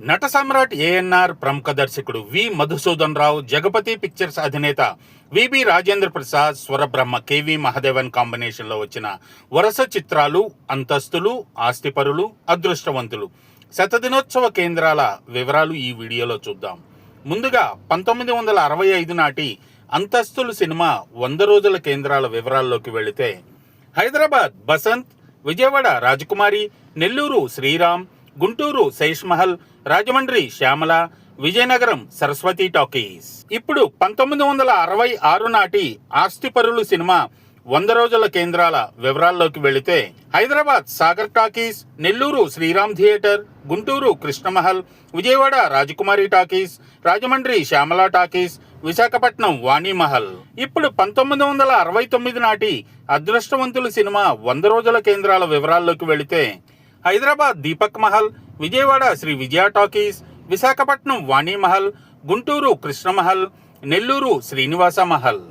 నట సమ్రాట్ ఏఎన్ఆర్ ప్రముఖ దర్శకుడు వి. మధుసూదన్ రావు జగపతి పిక్చర్స్ అధినేత విబి రాజేంద్ర ప్రసాద్ స్వరబ్రహ్మ కెవి మహదేవన్ కాంబినేషన్లో వచ్చిన వరుస చిత్రాలు అంతస్తులు ఆస్తిపరులు అదృష్టవంతులు. శతదినోత్సవ కేంద్రాల వివరాలు ఈ వీడియోలో చూద్దాం. ముందుగా పంతొమ్మిది వందల అరవై ఐదు నాటి అంతస్తులు సినిమా వంద రోజుల కేంద్రాల వివరాల్లోకి వెళితే హైదరాబాద్ బసంత్ విజయవాడ రాజకుమారి నెల్లూరు శ్రీరామ్ గుంటూరు శేష్ మహల్ రాజమండ్రి శ్యామల విజయనగరం సరస్వతి టాకీస్. ఇప్పుడు పంతొమ్మిది వందల అరవై ఆరు నాటి ఆస్తిపరులు సినిమా వంద రోజుల కేంద్రాల వివరాల్లోకి వెళితే Hyderabad Sagar talkies Nellore Sriram theatre Guntur Krishnamahal Vijayawada Rajakumari talkies Rajahmundry Shyamala talkies Visakhapatnam Vanimahal ఇప్పుడు పంతొమ్మిది వందల అరవై తొమ్మిది నాటి అదృష్టవంతులు సినిమా వంద రోజుల కేంద్రాల వివరాల్లోకి వెళితే హైదరాబాద్ దీపక్ మహల్ విజయవాడ శ్రీ విజయ టాకీస్ విశాఖపట్నం వాణిమహల్ గుంటూరు కృష్ణమహల్ నెల్లూరు శ్రీనివాస మహల్.